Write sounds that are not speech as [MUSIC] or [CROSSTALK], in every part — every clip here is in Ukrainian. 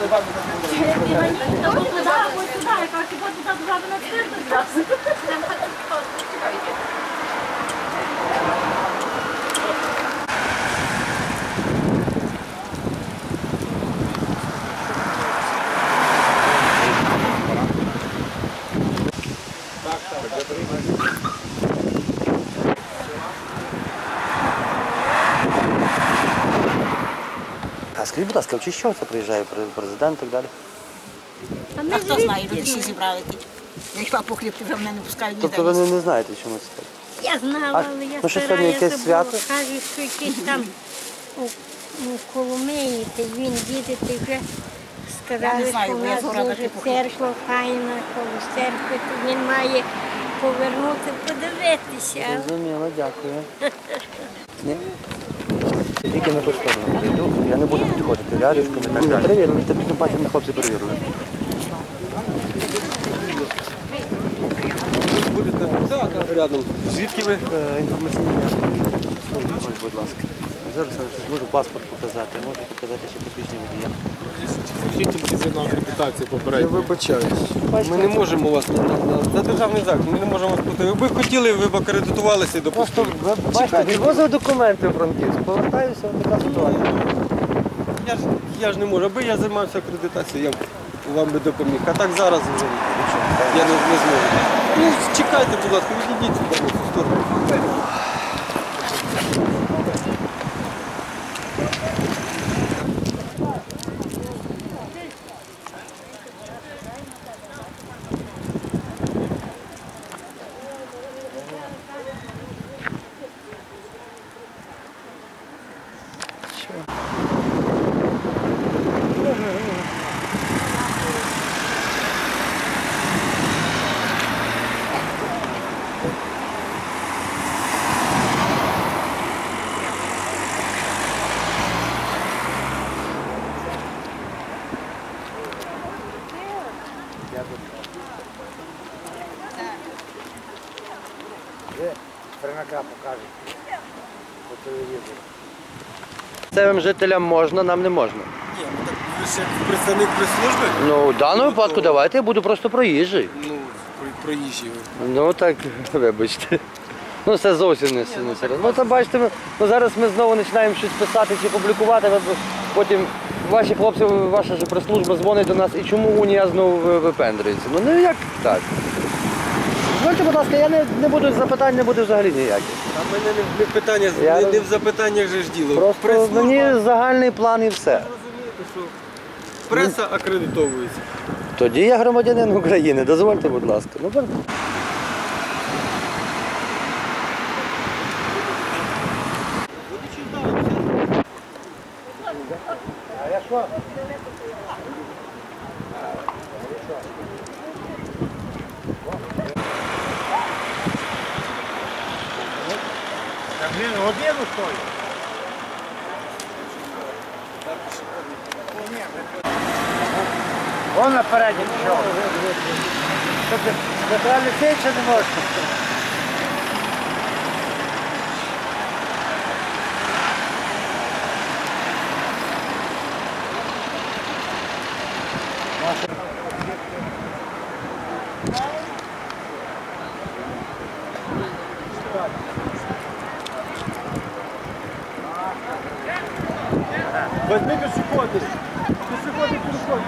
А [LAUGHS] скажіть, будь ласка, чи що це приїжджає президент і так далі? А хто знає, люди всі зібрали тут. Я йшла по хліб, вже мене не пускають ніде. Тобто ви не, не знаєте, чому це так? Я знала, але я ну, що стара, сьогодні якесь забула. свято? Каже, що якийсь там у, у Коломиї, та він їде, ти вже Я сказали, не знаю, що бо у я нас дуже типу церква файна, коло церкви, то він має повернути, подивитися. Зрозуміло, дякую. Ні? [LAUGHS] Тільки на ту сторону прийду, я не буду підходити рядочком і так далі. Перевірили, ти не бачив, на хлопці перевірили. Рядом. Звідки ви? Е, Інформаційні будь ласка. Зараз можу паспорт показати, можу показати ще посвідчення водія. Вчитель фізичної акредитації Я попередньо. вибачаюсь. Ми не можемо вас на, на, на державний захід, ми не можемо вас пустити. Ви б хотіли, ви б акредитувалися і Просто допустили. ви бачите, відвозив документи в Франківськ, повертаюся, така ситуація. Я ж, я ж не можу, аби я займався акредитацією, я б вам би допоміг. А так зараз вже нічого, я не, не зможу. Ну, чекайте, будь ласка, відійдіть сюди, в цю сторону. Місцевим жителям можна, нам не можна. Ні, ну так ви ж як представник прес-служби, Ну, в даному випадку давайте я буду просто проїжджий. ну, про, проїжджі ви. Ну так, вибачте. Ну це зовсім не, не серйозно. Ну це бачите, ми, ну, зараз ми знову починаємо щось писати чи публікувати. ви- Потім ваші хлопці, ваша ж прес-служба дзвонить до нас, і чому унія знову ви- випендрюється? Ну ну як так? Дозвольте, будь ласка, я не, не буду запитань, не буде взагалі ніяких. А в мене не, не питання, Я не, не в запитаннях же ж діло. Просто Прес-служба, мені загальний план і все. розумієте, що преса акредитовується. Тоді я громадянин України, дозвольте, будь ласка. Ну, будь- Вон наперед пішов. Тобто, Петра Лисича не можна. Возьми пешеходы. Пешеходы, пешеходы.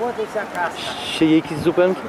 Вот і вся каска. Ще є якісь зупинки?